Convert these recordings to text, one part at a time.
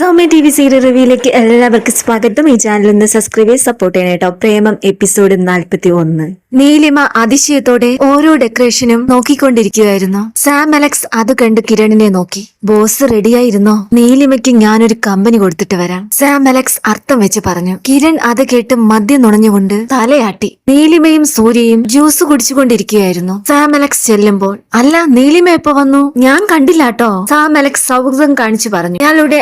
Soumya T V serial റിവ്യൂയിലേക്ക് എല്ലാവർക്കും സ്വാഗതം. ഈ ചാനൽ ഒന്ന് സബ്സ്ക്രൈബ് ചെയ്ത് സപ്പോർട്ട് ചെയ്യണം കേട്ടോ പ്രേമം എപ്പിസോഡ് നാൽപ്പത്തി ഒന്ന് നീലിമ അതിശയത്തോടെ ഓരോ ഡെക്കറേഷനും നോക്കിക്കൊണ്ടിരിക്കുകയായിരുന്നു. സാം അലക്സ് അത് കണ്ട് കിരണിനെ നോക്കി. ബോസ് റെഡിയായിരുന്നോ? നീലിമയ്ക്ക് ഞാനൊരു കമ്പനി കൊടുത്തിട്ട് വരാം. സാം അലക്സ് അർത്ഥം വെച്ച് പറഞ്ഞു. കിരൺ അത് കേട്ട് മദ്യം നുണഞ്ഞുകൊണ്ട് തലയാട്ടി. നീലിമയും സൂര്യയും ജ്യൂസ് കുടിച്ചുകൊണ്ടിരിക്കുകയായിരുന്നു. സാം അലക്സ് ചെല്ലുമ്പോൾ അല്ല നീലിമ എപ്പോ വന്നു? ഞാൻ കണ്ടില്ലാട്ടോ സാം അലക്സ് സൗഹൃദം കാണിച്ചു പറഞ്ഞു. ഇയാളുടെ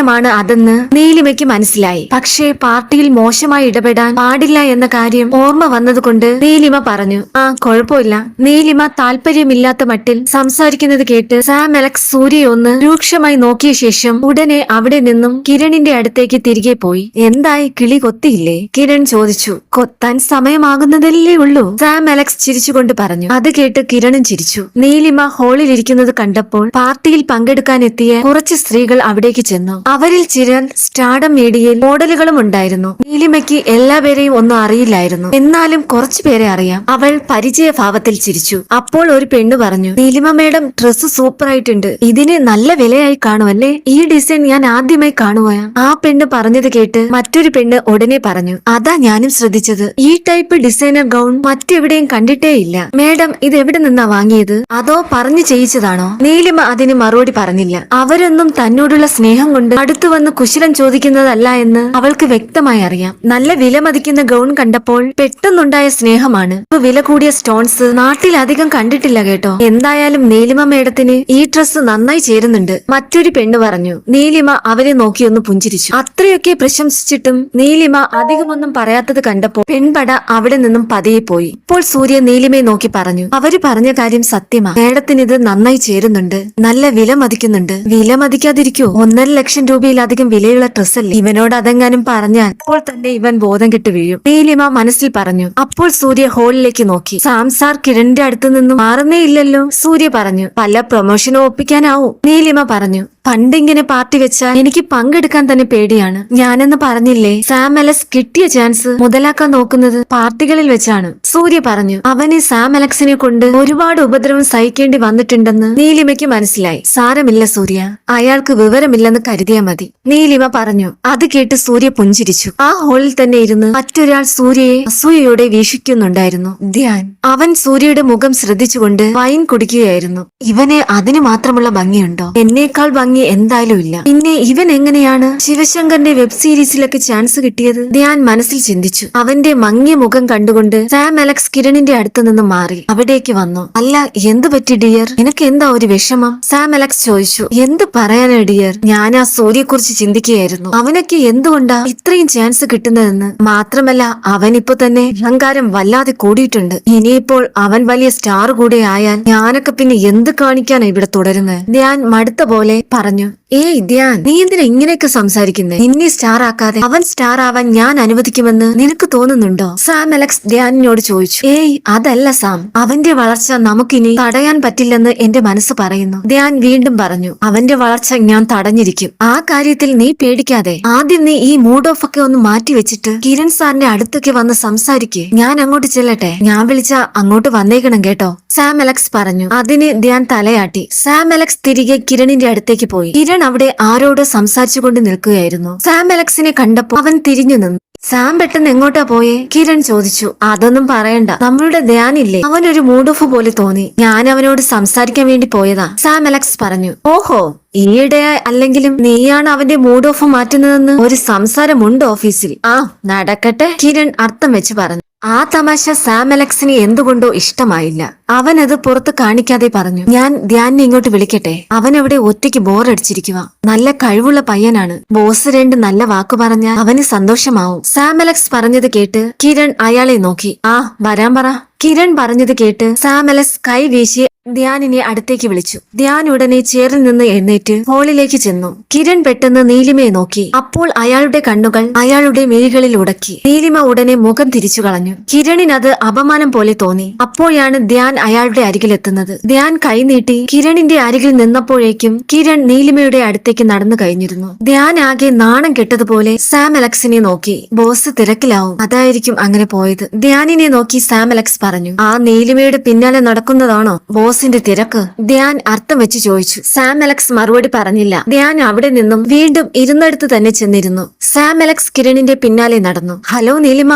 അഭിനയമാണ് അതെന്ന് നീലിമയ്ക്ക് മനസ്സിലായി. പക്ഷേ പാർട്ടിയിൽ മോശമായി ഇടപെടാൻ പാടില്ല എന്ന കാര്യം ഓർമ്മ വന്നതുകൊണ്ട് നീലിമ പറഞ്ഞു ആ കുഴപ്പമില്ല. നീലിമ താല്പര്യമില്ലാത്ത മട്ടിൽ സംസാരിക്കുന്നത് കേട്ട് സാം അലക്സ് സൂര്യയെ ഒന്ന് രൂക്ഷമായി നോക്കിയ ശേഷം ഉടനെ അവിടെ നിന്നും കിരണിന്റെ അടുത്തേക്ക് തിരികെ പോയി. എന്തായി? കിളി കൊത്തിയില്ലേ? കിരൺ ചോദിച്ചു. കൊത്താൻ സമയമാകുന്നതല്ലേ ഉള്ളൂ സാം അലക്സ് ചിരിച്ചുകൊണ്ട് പറഞ്ഞു. അത് കേട്ട് കിരണും ചിരിച്ചു. നീലിമ ഹാളിൽ ഇരിക്കുന്നത് കണ്ടപ്പോൾ പാർട്ടിയിൽ പങ്കെടുക്കാൻ എത്തിയ കുറച്ച് സ്ത്രീകൾ അവിടേക്ക് ചെന്നു. അവരിൽ ചിലർ സ്റ്റാർഡം മീഡിയയിൽ മോഡലുകളും ഉണ്ടായിരുന്നു. നീലിമയ്ക്ക് എല്ലാവരെയും ഒന്നും അറിയില്ലായിരുന്നു. എന്നാലും കുറച്ചു പേരെ അറിയാം. അവൾ പരിചയഭാവത്തിൽ ചിരിച്ചു. അപ്പോൾ ഒരു പെണ്ണ് പറഞ്ഞു നീലിമ മേഡം ഡ്രസ്സ് സൂപ്പർ ആയിട്ടുണ്ട് ഇതിന് നല്ല വിലയായി കാണുമല്ലേ? ഈ ഡിസൈൻ ഞാൻ ആദ്യമായി കാണുകയാ ആ പെണ്ണ് പറഞ്ഞത് കേട്ട് മറ്റൊരു പെണ്ണ് ഉടനെ പറഞ്ഞു അതാ ഞാനും ശ്രദ്ധിച്ചത്. ഈ ടൈപ്പ് ഡിസൈനർ ഗൗൺ മറ്റെവിടെയും കണ്ടിട്ടേ ഇല്ല മേഡം ഇത് എവിടെ നിന്നാ വാങ്ങിയത്? അതോ പറഞ്ഞു ചെയ്യിച്ചതാണോ? നീലിമ അതിന് മറുപടി പറഞ്ഞില്ല. അവരൊന്നും തന്നോടുള്ള സ്നേഹം കൊണ്ട് അടുത്തു വന്ന് കുശലം ചോദിക്കുന്നതല്ല എന്ന് അവൾക്ക് വ്യക്തമായി അറിയാം. നല്ല വില മതിക്കുന്ന ഗൗൺ കണ്ടപ്പോൾ പെട്ടെന്നുണ്ടായ സ്നേഹമാണ്. വില കൂടിയ സ്റ്റോൺസ് നാട്ടിലധികം കണ്ടിട്ടില്ല കേട്ടോ. എന്തായാലും നീലിമ മേഡത്തിന് ഈ ഡ്രസ്സ് നന്നായി ചേരുന്നുണ്ട്. മറ്റൊരു പെണ്ണ് പറഞ്ഞു നീലിമ അവരെ നോക്കിയൊന്ന് പുഞ്ചിരിച്ചു. അത്രയൊക്കെ പ്രശംസിച്ചിട്ടും നീലിമ അധികമൊന്നും പറയാത്തത് കണ്ടപ്പോൾ പെൺപട അവിടെ നിന്നും പതിയെ പോയി. ഇപ്പോൾ സൂര്യ നീലിമയെ നോക്കി പറഞ്ഞു അവർ പറഞ്ഞ കാര്യം സത്യമാ. മേഡത്തിന് ഇത് നന്നായി ചേരുന്നുണ്ട്. നല്ല വില മതിക്കുന്നുണ്ട്. വില മതിക്കാതിരിക്കോ. ഒന്നര ലക്ഷം രൂപയിലധികം വിലയുള്ള ഡ്രസ്സല്ലേ? ഇവനോട് അതെങ്ങാനും പറഞ്ഞാൽ അപ്പോൾ തന്നെ ഇവൻ ബോധം കെട്ട് വീഴും. നീലിമ മനസ്സിൽ പറഞ്ഞു. അപ്പോൾ സൂര്യ ഹോളിലേക്ക് നോക്കി. സാംസാർ കിരണിന്റെ അടുത്ത് നിന്നും മാറുന്നേ ഇല്ലല്ലോ സൂര്യ പറഞ്ഞു. പല പ്രൊമോഷനും ഒപ്പിക്കാനാവും നീലിമ പറഞ്ഞു. പണ്ടിങ്ങനെ പാർട്ടി വെച്ചാൽ എനിക്ക് പങ്കെടുക്കാൻ തന്നെ പേടിയാണ്. ഞാനെന്ന് പറഞ്ഞില്ലേ സാം അലക്സ് കിട്ടിയ ചാൻസ് മുതലാക്കാൻ നോക്കുന്നത് പാർട്ടികളിൽ വെച്ചാണ്. സൂര്യ പറഞ്ഞു അവന് സാം അലക്സിനെ കൊണ്ട് ഒരുപാട് ഉപദ്രവം സഹിക്കേണ്ടി വന്നിട്ടുണ്ടെന്ന് നീലിമയ്ക്ക് മനസ്സിലായി. സാരമില്ല സൂര്യ അയാൾക്ക് വിവരമില്ലെന്ന് കരുതിയാ മതി. നീലിമ പറഞ്ഞു അത് കേട്ട് സൂര്യ പുഞ്ചിരിച്ചു. ആ ഹോളിൽ തന്നെ ഇരുന്ന് മറ്റൊരാൾ സൂര്യയെ അസൂയയോടെ വീക്ഷിക്കുന്നുണ്ടായിരുന്നു. ധ്യാൻ അവൻ സൂര്യയുടെ മുഖം ശ്രദ്ധിച്ചുകൊണ്ട് വൈൻ കുടിക്കുകയായിരുന്നു. ഇവന് അതിന് മാത്രമുള്ള ഭംഗിയുണ്ടോ? എന്നേക്കാൾ ഭംഗി എന്തായാലും ഇല്ല. പിന്നെ ഇവൻ എങ്ങനെയാണ്? ശിവശങ്കറിന്റെ വെബ് സീരീസിലൊക്കെ ചാൻസ് കിട്ടിയത്? ധ്യാൻ മനസ്സിൽ ചിന്തിച്ചു. അവന്റെ മങ്ങിയ മുഖം കണ്ടുകൊണ്ട് സാം അലക്സ് കിരണിന്റെ അടുത്ത് നിന്ന് മാറി. അവിടേക്ക് വന്നു. അല്ല എന്ത് പറ്റി ഡിയർ? എനിക്ക് എന്താ ഒരു വിഷമം? സാം അലക്സ് ചോദിച്ചു. എന്ത് പറയാനാ ഡിയർ? ഞാൻ ആ സൂര്യയെ കുറിച്ച് ചിന്തിക്കുകയായിരുന്നു. അവനൊക്കെ എന്തുകൊണ്ടാ ഇത്രയും ചാൻസ് കിട്ടുന്നതെന്ന്? മാത്രമല്ല അവൻ ഇപ്പൊ തന്നെ അഹങ്കാരം വല്ലാതെ കൂടിയിട്ടുണ്ട്. ഇനിയിപ്പോൾ അവൻ വലിയ സ്റ്റാർ കൂടെ ആയാൽ ഞാനൊക്കെ പിന്നെ എന്ത് കാണിക്കാനാ ഇവിടെ തുടരുന്നത്? ഞാൻ മടുത്ത പോലെ പറഞ്ഞു ഏയ് ധ്യാൻ നീ എന്തിനാ ഇങ്ങനെയൊക്കെ സംസാരിക്കുന്നത് നിന്നെ സ്റ്റാർ ആക്കാതെ അവൻ സ്റ്റാർ ആവാൻ ഞാൻ അനുവദിക്കുമെന്ന് നിനക്ക് തോന്നുന്നുണ്ടോ? സാം അലക്സ് ധ്യാനിനോട് ചോദിച്ചു. ഏയ് അതല്ല സാം. അവന്റെ വളർച്ച നമുക്കിനി തടയാൻ പറ്റില്ലെന്ന് എന്റെ മനസ്സ് പറയുന്നു. ധ്യാൻ വീണ്ടും പറഞ്ഞു. അവന്റെ വളർച്ച ഞാൻ തടഞ്ഞിരിക്കും. ആ കാര്യത്തിൽ നീ പേടിക്കാതെ. ആദ്യം നീ ഈ മൂഡ് ഓഫ് ഒക്കെ ഒന്ന് മാറ്റി വെച്ചിട്ട് കിരൺ സാറിന്റെ അടുത്തൊക്കെ വന്ന് സംസാരിക്കേ. ഞാൻ അങ്ങോട്ട് ചെല്ലട്ടെ. ഞാൻ വിളിച്ച അങ്ങോട്ട് വന്നേക്കണം കേട്ടോ. സാം അലക്സ് പറഞ്ഞു. അതിന് ധ്യാൻ തലയാട്ടി. സാം അലക്സ് തിരികെ കിരണിന്റെ അടുത്തേക്ക് പോയി. കിരൺ അവിടെ ആരോട് സംസാരിച്ചുകൊണ്ട് നിൽക്കുകയായിരുന്നു. സാം അലക്സിനെ കണ്ടപ്പോൾ അവൻ തിരിഞ്ഞു നിന്നു. സാം പെട്ടെന്ന് എങ്ങോട്ടാ പോയെ? കിരൺ ചോദിച്ചു. അതൊന്നും പറയണ്ട. നമ്മളുടെ ധ്യാനില്ലേ? അവനൊരു മൂഡ് ഓഫ് പോലെ തോന്നി. ഞാൻ അവനോട് സംസാരിക്കാൻ വേണ്ടി പോയതാ. സാം അലക്സ് പറഞ്ഞു. ഓഹോ ഈയിടെ അല്ലെങ്കിലും നീയാണ് അവന്റെ മൂഡ് ഓഫ് മാറ്റുന്നതെന്ന് ഒരു സംസാരമുണ്ട് ഓഫീസിൽ. ആ നടക്കട്ടെ കിരൺ അർത്ഥം വെച്ച് പറഞ്ഞു. ആ തമാശ സാം അലക്സിന് എന്തുകൊണ്ടോ ഇഷ്ടമായില്ല. അവൻ അത് പുറത്ത് കാണിക്കാതെ പറഞ്ഞു ഞാൻ ധ്യാനിനെ ഇങ്ങോട്ട് വിളിക്കട്ടെ. അവൻ അവിടെ ഒറ്റയ്ക്ക് ബോറടിച്ചിരിക്കുക നല്ല കഴിവുള്ള പയ്യനാണ്. ബോസ് രണ്ട് നല്ല വാക്കു പറഞ്ഞാൽ അവന് സന്തോഷമാവും. സാം അലക്സ് പറഞ്ഞത് കേട്ട് കിരൺ അയാളെ നോക്കി. ആ വരാൻ പറ. കിരൺ പറഞ്ഞത് കേട്ട് സാമലസ് കൈ വീശി ധ്യാനിനെ അടുത്തേക്ക് വിളിച്ചു. ധ്യാൻ ഉടനെ ചേറിൽ നിന്ന് എഴുന്നേറ്റ് ഹോളിലേക്ക് ചെന്നു. കിരൺ പെട്ടെന്ന് നീലിമയെ നോക്കി. അപ്പോൾ അയാളുടെ കണ്ണുകൾ അയാളുടെ മിഴികളിൽ ഉടക്കി. നീലിമ ഉടനെ മുഖം തിരിച്ചു കളഞ്ഞു. കിരണിനത് അപമാനം പോലെ തോന്നി. അപ്പോഴാണ് ധ്യാൻ അയാളുടെ അരികിലെത്തുന്നത്. ധ്യാൻ കൈനീട്ടി കിരണിന്റെ അരികിൽ നിന്നപ്പോഴേക്കും കിരൺ നീലിമയുടെ അടുത്തേക്ക് നടന്നു കഴിഞ്ഞിരുന്നു. ധ്യാൻ ആകെ നാണം കെട്ടതുപോലെ സാം അലക്സിനെ നോക്കി. ബോസ് തിരക്കിലാവും. അതായിരിക്കും അങ്ങനെ പോയത്. ധ്യാനിനെ നോക്കി സാം അലക്സ് പറഞ്ഞു. ആ നീലിമയുടെ പിന്നാലെ നടക്കുന്നതാണോ? ബോസ് ബോസിന്റെ തിരക്ക്. ധ്യാൻ അർത്ഥം വെച്ച് ചോദിച്ചു. സാം അലക്സ് മറുപടി പറഞ്ഞില്ല. ധ്യാൻ അവിടെ നിന്നും വീണ്ടും ഇരുന്നെടുത്ത് തന്നെ ചെന്നിരുന്നു. സാം അലക്സ് കിരണിന്റെ പിന്നാലെ നടന്നു. ഹലോ നീലിമ.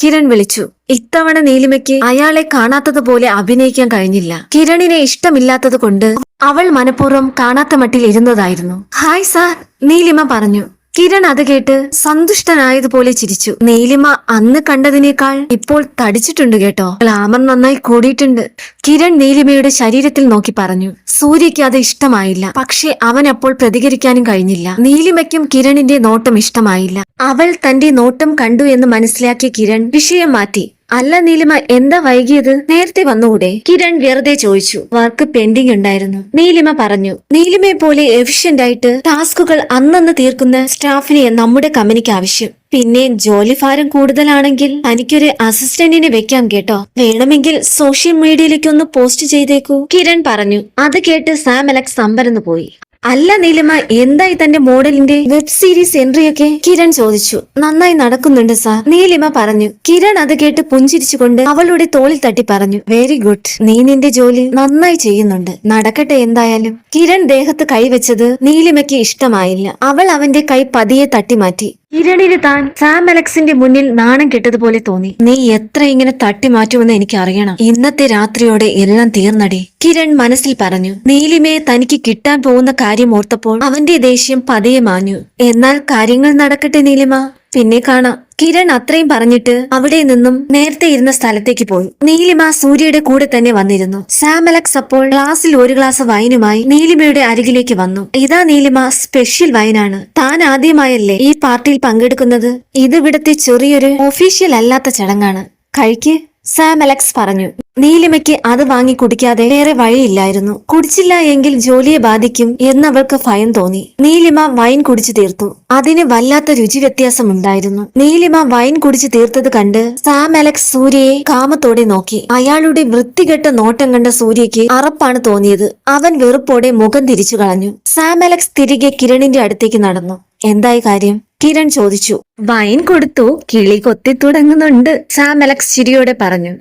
കിരൺ വിളിച്ചു. ഇത്തവണ നീലിമയ്ക്ക് അയാളെ കാണാത്തതുപോലെ അഭിനയിക്കാൻ കഴിഞ്ഞില്ല. കിരണിനെ ഇഷ്ടമില്ലാത്തത് കൊണ്ട് അവൾ മനഃപൂർവം കാണാത്ത മട്ടിൽ ഇരുന്നതായിരുന്നു. ഹായ് സാർ നീലിമ പറഞ്ഞു. കിരൺ അത് കേട്ട് സന്തുഷ്ടനായതുപോലെ ചിരിച്ചു. നീലിമ അന്ന് കണ്ടതിനേക്കാൾ ഇപ്പോൾ തടിച്ചിട്ടുണ്ട് കേട്ടോ. ഗ്ലാമർ നന്നായി കൂടിയിട്ടുണ്ട്. കിരൺ നീലിമയുടെ ശരീരത്തിൽ നോക്കി പറഞ്ഞു. സൂര്യയ്ക്ക് അത് ഇഷ്ടമായില്ല. പക്ഷെ അവൻ അപ്പോൾ പ്രതികരിക്കാനും കഴിഞ്ഞില്ല. നീലിമയ്ക്കും കിരണിന്റെ നോട്ടം ഇഷ്ടമായില്ല. അവൾ തന്റെ നോട്ടം കണ്ടു എന്ന് മനസ്സിലാക്കിയ കിരൺ വിഷയം മാറ്റി. അല്ല നീലിമ എന്താ വൈകിയത്? നേരത്തെ വന്നുകൂടെ കിരൺ വെറുതെ ചോദിച്ചു. വർക്ക് പെൻഡിങ് ഉണ്ടായിരുന്നു. നീലിമ പറഞ്ഞു നീലിമയെ പോലെ എഫിഷ്യന്റ് ആയിട്ട് ടാസ്കുകൾ അന്നന്ന് തീർക്കുന്ന സ്റ്റാഫിനെ നമ്മുടെ കമ്പനിക്ക് ആവശ്യം. പിന്നെ ജോലി ഭാരം കൂടുതലാണെങ്കിൽ തനിക്കൊരു അസിസ്റ്റന്റിനെ വെക്കാം കേട്ടോ. വേണമെങ്കിൽ സോഷ്യൽ മീഡിയയിലേക്ക് ഒന്ന് പോസ്റ്റ് ചെയ്തേക്കൂ. കിരൺ പറഞ്ഞു. അത് കേട്ട് സാം അലക്സ് അമ്പരന്ന് പോയി. അല്ല നീലിമ എന്തായി തന്റെ മോഡലിന്റെ വെബ് സീരീസ് എൻട്രിയൊക്കെ കിരൺ ചോദിച്ചു. നന്നായി നടക്കുന്നുണ്ട് സാർ. നീലിമ പറഞ്ഞു. കിരൺ അത് കേട്ട് പുഞ്ചിരിച്ചുകൊണ്ട് അവളുടെ തോളിൽ തട്ടി പറഞ്ഞു. വെരി ഗുഡ് നീ നിന്റെ ജോലി നന്നായി ചെയ്യുന്നുണ്ട്. നടക്കട്ടെ എന്തായാലും. കിരൺ ദേഹത്ത് കൈവച്ചത് നീലിമയ്ക്ക് ഇഷ്ടമായില്ല. അവൾ അവന്റെ കൈ പതിയെ തട്ടിമാറ്റി. കിരണിന് താൻ സാം അലക്സിന്റെ മുന്നിൽ നാണം കെട്ടതുപോലെ തോന്നി. നീ എത്ര ഇങ്ങനെ തട്ടി മാറ്റുമെന്ന് എനിക്ക് അറിയണം ഇന്നത്തെ രാത്രിയോടെ എല്ലാം തീർന്നടി. കിരൺ മനസ്സിൽ പറഞ്ഞു നീലിമയെ തനിക്ക് കിട്ടാൻ പോകുന്ന കാര്യം ഓർത്തപ്പോൾ അവന്റെ ദേഷ്യം പതിയെ മാഞ്ഞു. എന്നാൽ കാര്യങ്ങൾ നടക്കട്ടെ നീലിമ. പിന്നെ കാണാം. കിരൺ അത്രയും പറഞ്ഞിട്ട് അവിടെ നിന്നും നേരത്തെ ഇരുന്ന സ്ഥലത്തേക്ക് പോയി. നീലിമ സൂര്യയുടെ കൂടെ തന്നെ വന്നിരുന്നു. സാം അലക്സ് അപ്പോൾ ഗ്ലാസ്സിൽ ഒരു ഗ്ലാസ് വൈനുമായി നീലിമയുടെ അരികിലേക്ക് വന്നു. ഇതാ നീലിമ സ്പെഷ്യൽ വൈനാണ്. താൻ ആദ്യമായല്ലേ ഈ പാർട്ടിയിൽ പങ്കെടുക്കുന്നത്? ഇത് ഇവിടുത്തെ ചെറിയൊരു ഒഫീഷ്യൽ അല്ലാത്ത ചടങ്ങാണ്. കഴിക്ക്. സാം അലക്സ് പറഞ്ഞു നീലിമയ്ക്ക് അത് വാങ്ങി കുടിക്കാതെ വേറെ വഴിയില്ലായിരുന്നു. കുടിച്ചില്ല എങ്കിൽ ജോലിയെ ബാധിക്കും എന്നവൾക്ക് ഭയം തോന്നി. നീലിമ വൈൻ കുടിച്ചു തീർത്തു. അതിന് വല്ലാത്ത രുചി വ്യത്യാസം ഉണ്ടായിരുന്നു നീലിമ വൈൻ കുടിച്ചു തീർത്തത് കണ്ട് സാം അലക്സ് സൂര്യയെ കാമത്തോടെ നോക്കി. അയാളുടെ വൃത്തികെട്ട നോട്ടം കണ്ട സൂര്യയ്ക്ക് അറപ്പാണ് തോന്നിയത്. അവൻ വെറുപ്പോടെ മുഖം തിരിച്ചു കളഞ്ഞു. സാം അലക്സ് തിരികെ കിരണിന്റെ അടുത്തേക്ക് നടന്നു. എന്തായി കാര്യം? കിരൺ ചോദിച്ചു. വൈൻ കൊടുത്തു കിളി കൊത്തി തുടങ്ങുന്നുണ്ട് സാം അലക്സ് ചിരിയോടെ പറഞ്ഞു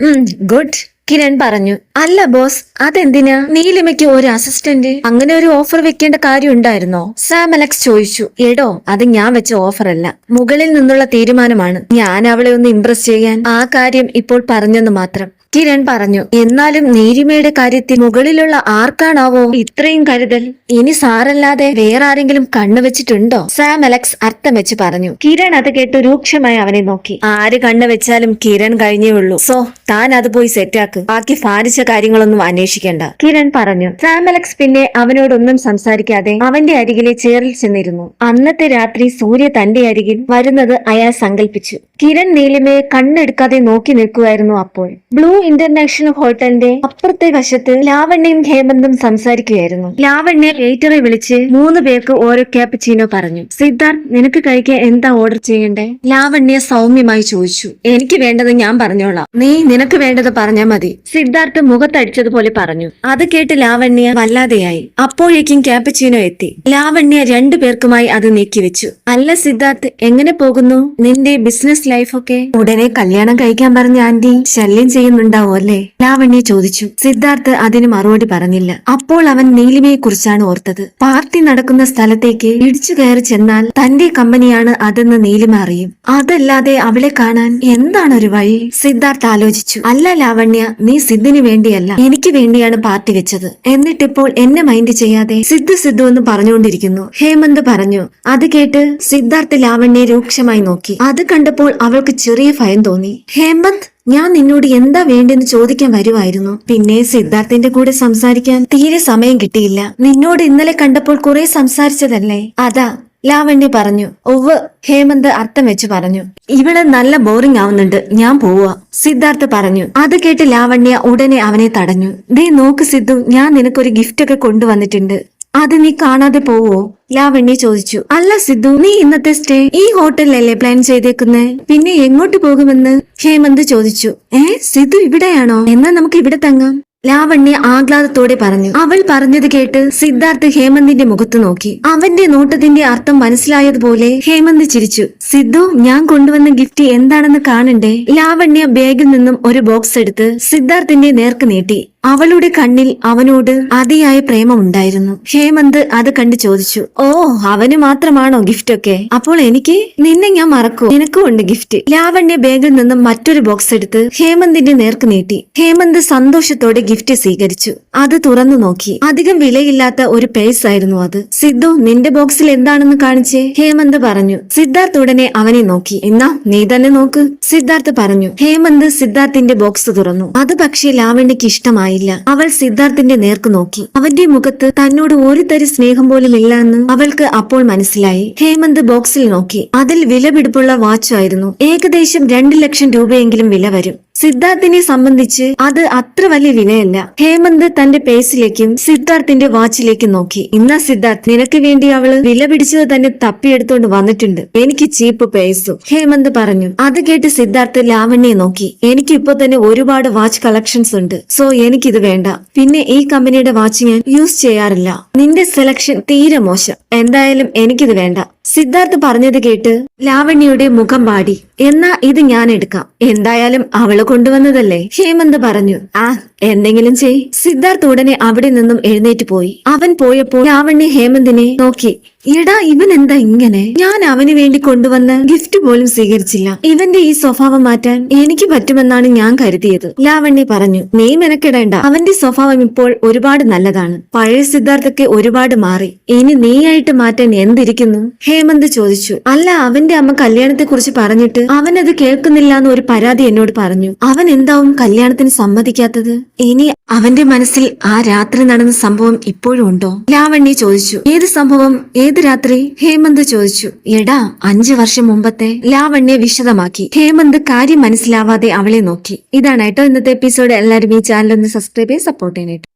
ഗുഡ് കിരൺ പറഞ്ഞു. അല്ല ബോസ് അതെന്തിനാ? നീലിമയ്ക്ക് ഒരു അസിസ്റ്റന്റ്? അങ്ങനെ ഒരു ഓഫർ വെക്കേണ്ട കാര്യം ഉണ്ടായിരുന്നോ സാം അലക്സ് ചോദിച്ചു. എടോ അത് ഞാൻ വെച്ച ഓഫർ അല്ല മുകളിൽ നിന്നുള്ള തീരുമാനമാണ്. ഞാൻ അവളെ ഒന്ന് ഇംപ്രസ് ചെയ്യാൻ. ആ കാര്യം ഇപ്പോൾ പറഞ്ഞെന്ന് മാത്രം. കിരൺ പറഞ്ഞു എന്നാലും നീരിമയുടെ കാര്യത്തിൽ മുകളിലുള്ള ആർക്കാണാവോ ഇത്രയും കരുതൽ? ഇനി സാറല്ലാതെ വേറെ ആരെങ്കിലും കണ്ണുവെച്ചിട്ടുണ്ടോ സാം അലക്സ് അർത്ഥം വെച്ച് പറഞ്ഞു. കിരൺ അത് കേട്ട് രൂക്ഷമായി അവനെ നോക്കി. ആര് കണ്ണുവെച്ചാലും കിരൺ കഴിഞ്ഞേ ഉള്ളൂ. സോ താൻ അത് പോയി സെറ്റാക്ക് ബാക്കി ഭാരിച്ച കാര്യങ്ങളൊന്നും അന്വേഷിക്കേണ്ട. കിരൺ പറഞ്ഞു. സാം അലക്സ് പിന്നെ അവനോടൊന്നും സംസാരിക്കാതെ അവന്റെ അരികിലെ ചേറിൽ ചെന്നിരുന്നു. അന്നത്തെ രാത്രി സൂര്യ തന്റെ അരികിൽ വരുന്നത് അയാൾ സങ്കല്പിച്ചു കിരൺ നീലിമയെ കണ്ണെടുക്കാതെ നോക്കി നിൽക്കുമായിരുന്നു അപ്പോൾ. ബ്ലൂ ഇന്റർനാഷണൽ ഹോട്ടലിന്റെ അപ്പുറത്തെ വശത്ത് ലാവണ്യയും ഹേമന്തും സംസാരിക്കുകയായിരുന്നു. ലാവണ്യ വെയിറ്ററെ വിളിച്ച് മൂന്ന് പേർക്ക് ഓരോ ക്യാപ്പച്ചീനോ പറഞ്ഞു. സിദ്ധാർത്ഥ് നിനക്ക് കഴിക്കാൻ എന്താ ഓർഡർ ചെയ്യണ്ടേ? ലാവണ്യ സൗമ്യമായി ചോദിച്ചു. എനിക്ക് വേണ്ടത് ഞാൻ പറഞ്ഞോളാം. നീ നിനക്ക് വേണ്ടത് പറഞ്ഞാ മതി. സിദ്ധാർത്ഥ് മുഖത്തടിച്ചതുപോലെ പറഞ്ഞു. അത് കേട്ട് ലാവണ്യ വല്ലാതെയായി. അപ്പോഴേക്കും ക്യാപ്പച്ചീനോ എത്തി. ലാവണ്യ രണ്ടു പേർക്കുമായി അത് നീക്കിവെച്ചു അല്ല സിദ്ധാർത്ഥ് എങ്ങനെ പോകുന്നു? നിന്റെ ബിസിനസ് ലൈഫൊക്കെ ഉടനെ കല്യാണം കഴിക്കാൻ പറഞ്ഞ ആന്റി ശല്യം ചെയ്യുന്നുണ്ടാവോ അല്ലേ? ലാവണ്യ ചോദിച്ചു. സിദ്ധാർത്ഥ് അതിന് മറുപടി പറഞ്ഞില്ല. അപ്പോൾ അവൻ നീലിമയെ കുറിച്ചാണ് ഓർത്തത്. പാർട്ടി നടക്കുന്ന സ്ഥലത്തേക്ക് ഇടിച്ചു കയറി ചെന്നാൽ തന്റെ കമ്പനിയാണ് അതെന്ന് നീലിമ അറിയും. അതല്ലാതെ അവളെ കാണാൻ എന്താണ് ഒരു വഴി? സിദ്ധാർത്ഥ് ആലോചിച്ചു. അല്ല ലാവണ്യ നീ സിദ്ധിന് വേണ്ടിയല്ല. എനിക്ക് വേണ്ടിയാണ് പാർട്ടി വെച്ചത്. എന്നിട്ടിപ്പോൾ എന്നെ മൈൻഡ് ചെയ്യാതെ സിദ്ധു സിദ്ധു എന്ന് പറഞ്ഞുകൊണ്ടിരിക്കുന്നു. ഹേമന്ത് പറഞ്ഞു. അത് കേട്ട് സിദ്ധാർത്ഥ് ലാവണ്യെ രൂക്ഷമായി നോക്കി. അത് കണ്ടപ്പോൾ അവൾക്ക് ചെറിയ ഭയം തോന്നി. ഹേമന്ത് ഞാൻ നിന്നോട് എന്താ വേണ്ടെന്ന് ചോദിക്കാൻ വരുമായിരുന്നു പിന്നെ സിദ്ധാർത്ഥിന്റെ കൂടെ സംസാരിക്കാൻ തീരെ സമയം കിട്ടിയില്ല. നിന്നോട് ഇന്നലെ കണ്ടപ്പോൾ കുറെ സംസാരിച്ചതല്ലേ? അതാ ലാവണ്യ പറഞ്ഞു. ഒവ് ഹേമന്ത് അർത്ഥം വെച്ച് പറഞ്ഞു. ഇവൾ നല്ല ബോറിംഗ് ആവുന്നുണ്ട് ഞാൻ പോവാ. സിദ്ധാർത്ഥ് പറഞ്ഞു. അത് കേട്ട് ലാവണ്യ ഉടനെ അവനെ തടഞ്ഞു. ദേ നോക്ക് സിദ്ധു ഞാൻ നിനക്കൊരു ഗിഫ്റ്റ് ഒക്കെ കൊണ്ടുവന്നിട്ടുണ്ട്. അത് നീ കാണാതെ പോവോ? ലാവണ്യ ചോദിച്ചു. അല്ല സിദ്ധു നീ ഇന്നത്തെ സ്റ്റേ ഈ ഹോട്ടലിലല്ലേ പ്ലാൻ ചെയ്തേക്കുന്നേ? പിന്നെ എങ്ങോട്ട് പോകുമെന്ന് ഹേമന്ത് ചോദിച്ചു. ഏ സിദ്ധു ഇവിടെയാണോ? എന്നാ നമുക്ക് ഇവിടെ തങ്ങാം. ലാവണ്യ ആഹ്ലാദത്തോടെ പറഞ്ഞു. അവൾ പറഞ്ഞത് കേട്ട് സിദ്ധാർത്ഥ് ഹേമന്തിന്റെ മുഖത്ത് നോക്കി. അവന്റെ നോട്ടത്തിന്റെ അർത്ഥം മനസ്സിലായതുപോലെ ഹേമന്ത് ചിരിച്ചു. സിദ്ധു ഞാൻ കൊണ്ടുവന്ന ഗിഫ്റ്റ് എന്താണെന്ന് കാണണ്ടേ? ലാവണ്യ ബാഗിൽ നിന്നും ഒരു ബോക്സ് എടുത്ത് സിദ്ധാർത്ഥിന്റെ നേർക്ക് നീട്ടി. അവളുടെ കണ്ണിൽ അവനോട് അതിയായ പ്രേമമുണ്ടായിരുന്നു. ഹേമന്ത് അത് കണ്ട് ചോദിച്ചു ഓ അവന് മാത്രമാണോ ഗിഫ്റ്റ് ഒക്കെ അപ്പോൾ എനിക്ക്? നിന്നെ ഞാൻ മറക്കൂ. നിനക്കും ഉണ്ട് ഗിഫ്റ്റ്. ലാവണ്യ ബാഗിൽ നിന്നും മറ്റൊരു ബോക്സ് എടുത്ത് ഹേമന്തിന്റെ നേർക്ക് നീട്ടി. ഹേമന്ത് സന്തോഷത്തോടെ ഗിഫ്റ്റ് സ്വീകരിച്ചു. അത് തുറന്നു നോക്കി. അധികം വിലയില്ലാത്ത ഒരു പേഴ്സ് ആയിരുന്നു അത്. സിദ്ധു നിന്റെ ബോക്സിൽ എന്താണെന്ന് കാണിച്ചേ? ഹേമന്ത് പറഞ്ഞു. സിദ്ധാർത്ഥ് ഉടനെ അവനെ നോക്കി. എന്നാ നീ തന്നെ നോക്ക്. സിദ്ധാർത്ഥ് പറഞ്ഞു. ഹേമന്ത് സിദ്ധാർത്ഥിന്റെ ബോക്സ് തുറന്നു. അത് പക്ഷേ ലാവണ്യക്ക് ഇഷ്ടമായില്ല അവൾ സിദ്ധാർത്ഥിന്റെ നേർക്ക് നോക്കി. അവന്റെ മുഖത്ത് തന്നോട് ഒരു തരി സ്നേഹം പോലും ഇല്ല എന്ന് അവൾക്ക് അപ്പോൾ മനസ്സിലായി. ഹേമന്ത് ബോക്സിൽ നോക്കി. അതിൽ വിലപിടിപ്പുള്ള വാച്ചായിരുന്നു ഏകദേശം രണ്ട് ലക്ഷം രൂപയെങ്കിലും വില വരും. സിദ്ധാർത്ഥിനെ സംബന്ധിച്ച് അത് അത്ര വലിയ വിനയല്ല. ഹേമന്ത് തന്റെ പേസിലേക്കും സിദ്ധാർത്ഥിന്റെ വാച്ചിലേക്കും നോക്കി. ഇന്നാ സിദ്ധാർത്ഥ് നിനക്ക് വേണ്ടി അവൾ വില പിടിച്ചത് തന്നെ തപ്പിയെടുത്തോണ്ട് വന്നിട്ടുണ്ട്. എനിക്ക് ചീപ്പ് പേസു. ഹേമന്ത് പറഞ്ഞു. അത് കേട്ട് സിദ്ധാർത്ഥ് ലാവണ്യെ നോക്കി. എനിക്ക് ഇപ്പൊ തന്നെ ഒരുപാട് വാച്ച് കളക്ഷൻസ് ഉണ്ട്. സോ എനിക്കിത് വേണ്ട. പിന്നെ ഈ കമ്പനിയുടെ വാച്ച് ഞാൻ യൂസ് ചെയ്യാറില്ല. നിന്റെ സെലക്ഷൻ തീരെ മോശം. എന്തായാലും എനിക്കിത് വേണ്ട. സിദ്ധാർത്ഥ് പറഞ്ഞത് കേട്ട് ലാവണ്യയുടെ മുഖം പാടി എന്നാ ഇത് ഞാൻ എടുക്കാം. എന്തായാലും അവൾ കൊണ്ടുവന്നതല്ലേ? ഹേമന്ത് പറഞ്ഞു. ആ എന്തെങ്കിലും ചെയ്. സിദ്ധാർത്ഥ് ഉടനെ അവിടെ നിന്നും എഴുന്നേറ്റ് പോയി. അവൻ പോയപ്പോൾ ലാവണ്യ ഹേമന്തിനെ നോക്കി. എടാ ഇവൻ എന്താ ഇങ്ങനെ? ഞാൻ അവന് വേണ്ടി കൊണ്ടുവന്ന് ഗിഫ്റ്റ് പോലും സ്വീകരിച്ചില്ല. ഇവന്റെ ഈ സ്വഭാവം മാറ്റാൻ എനിക്ക് പറ്റുമെന്നാണ് ഞാൻ കരുതിയത്. ലാവണ്ണി പറഞ്ഞു നീ മെനക്കെടേണ്ട. അവന്റെ സ്വഭാവം ഇപ്പോൾ ഒരുപാട് നല്ലതാണ്. പഴയ സിദ്ധാർത്ഥൊക്കെ ഒരുപാട് മാറി. ഇനി നീയായിട്ട് മാറ്റാൻ എന്തിരിക്കുന്നു? ഹേമന്ത് ചോദിച്ചു അല്ല അവന്റെ അമ്മ കല്യാണത്തെ കുറിച്ച് പറഞ്ഞിട്ട് അത് കേൾക്കുന്നില്ല എന്ന് ഒരു പരാതി എന്നോട് പറഞ്ഞു. അവൻ എന്താവും കല്യാണത്തിന് സമ്മതിക്കാത്തത്? ഇനി അവന്റെ മനസ്സിൽ ആ രാത്രി നടന്ന സംഭവം ഇപ്പോഴും ഉണ്ടോ? ലാവണ്യ ചോദിച്ചു. ഏത് സംഭവം? ഏത് രാത്രി? ഹേമന്ത് ചോദിച്ചു. എടാ അഞ്ചു വർഷം മുമ്പത്തെ. ലാവണ്യ വിശദമാക്കി. ഹേമന്ത് കാര്യം മനസ്സിലാവാതെ അവളെ നോക്കി. ഇതാണ് കേട്ടോ ഇന്നത്തെ എപ്പിസോഡ് എല്ലാവരും ഈ ചാനൽ ഒന്ന് സബ്സ്ക്രൈബ് ചെയ്ത് സപ്പോർട്ട് ചെയ്യാനായിട്ട്